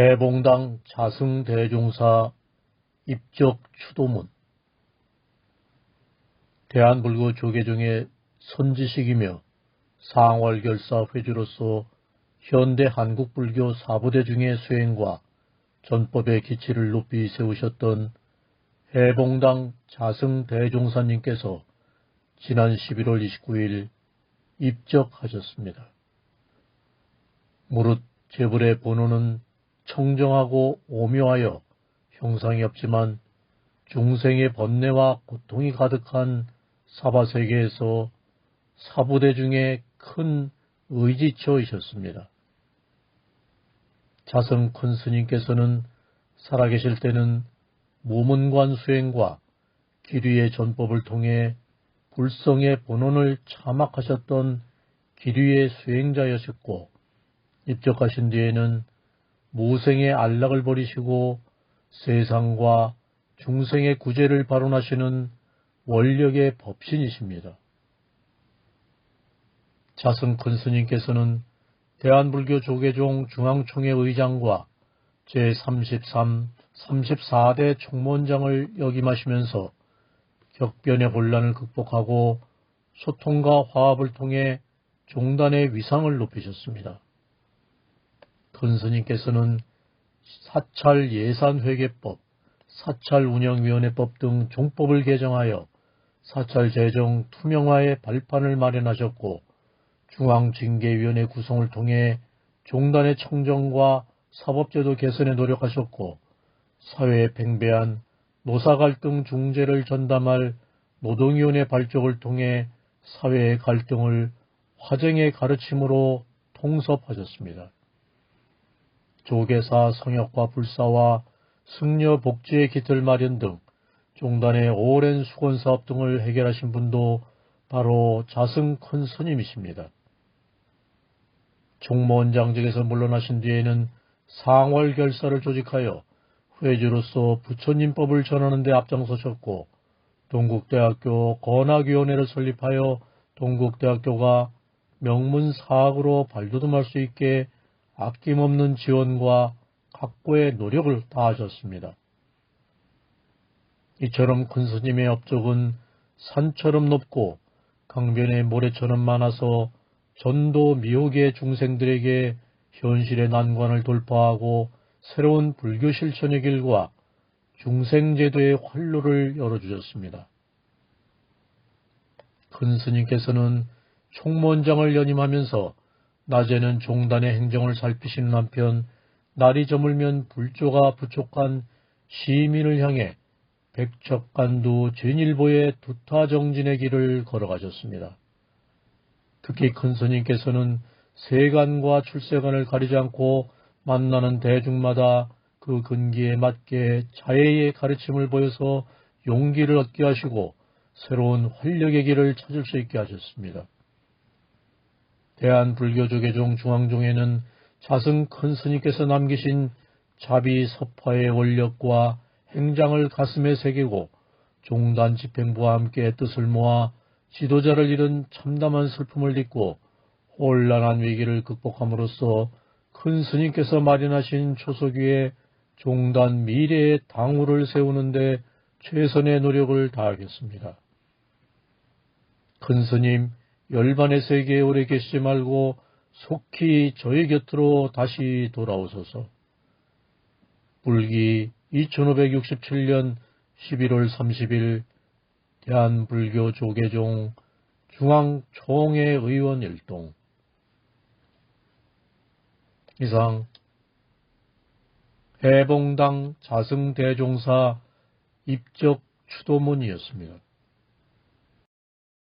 해봉당 자승대종사 입적 추도문 대한불교 조계종의 선지식이며 상월결사 회주로서 현대 한국불교 사부대 중의 수행과 전법의 기치를 높이 세우셨던 해봉당 자승대종사님께서 지난 11월 29일 입적하셨습니다. 무릇 제불의 번호는 청정하고 오묘하여 형상이 없지만 중생의 번뇌와 고통이 가득한 사바 세계에서 사부대 중에 큰 의지처이셨습니다. 자성 큰 스님께서는 살아계실 때는 무문관 수행과 기류의 전법을 통해 불성의 본원을 참악하셨던 기류의 수행자였었고 입적하신 뒤에는 무생의 안락을 버리시고 세상과 중생의 구제를 발언하시는 원력의 법신이십니다. 자승 큰 스님께서는 대한불교 조계종 중앙총회 의장과 제33, 34대 총무원장을 역임하시면서 격변의 혼란을 극복하고 소통과 화합을 통해 종단의 위상을 높이셨습니다. 큰 스님께서는 사찰 예산회계법, 사찰운영위원회법 등 종법을 개정하여 사찰 재정 투명화의 발판을 마련하셨고 중앙징계위원회 구성을 통해 종단의 청정과 사법제도 개선에 노력하셨고 사회에 팽배한 노사갈등 중재를 전담할 노동위원회 발족을 통해 사회의 갈등을 화정의 가르침으로 통섭하셨습니다. 조계사 성역과 불사와 승려 복지의 기틀 마련 등 종단의 오랜 수건 사업 등을 해결하신 분도 바로 자승 큰 스님이십니다. 총무원장직에서 물러나신 뒤에는 상월 결사를 조직하여 회주로서 부처님법을 전하는 데 앞장서셨고 동국대학교 건학위원회를 설립하여 동국대학교가 명문 사학으로 발돋움할 수 있게 아낌없는 지원과 각고의 노력을 다하셨습니다. 이처럼 큰 스님의 업적은 산처럼 높고 강변의 모래처럼 많아서 전도 미혹의 중생들에게 현실의 난관을 돌파하고 새로운 불교 실천의 길과 중생제도의 활로를 열어주셨습니다. 큰 스님께서는 총무원장을 연임하면서 낮에는 종단의 행정을 살피시는 한편 날이 저물면 불조가 부족한 시민을 향해 백척간두 진일보의 두타정진의 길을 걸어가셨습니다. 특히 큰 스님께서는 세간과 출세간을 가리지 않고 만나는 대중마다 그 근기에 맞게 자해의 가르침을 보여서 용기를 얻게 하시고 새로운 활력의 길을 찾을 수 있게 하셨습니다. 대한불교조계종 중앙종에는 자승 큰 스님께서 남기신 자비 서파의 원력과 행장을 가슴에 새기고 종단 집행부와 함께 뜻을 모아 지도자를 잃은 참담한 슬픔을 딛고 혼란한 위기를 극복함으로써 큰 스님께서 마련하신 초석 위에 종단 미래의 당우를 세우는데 최선의 노력을 다하겠습니다. 큰 스님, 열반의 세계에 오래 계시지 말고 속히 저희 곁으로 다시 돌아오소서. 불기 2567년 11월 30일 대한불교 조계종 중앙총회 의원 일동 이상 해봉당 자승대종사 입적 추도문이었습니다.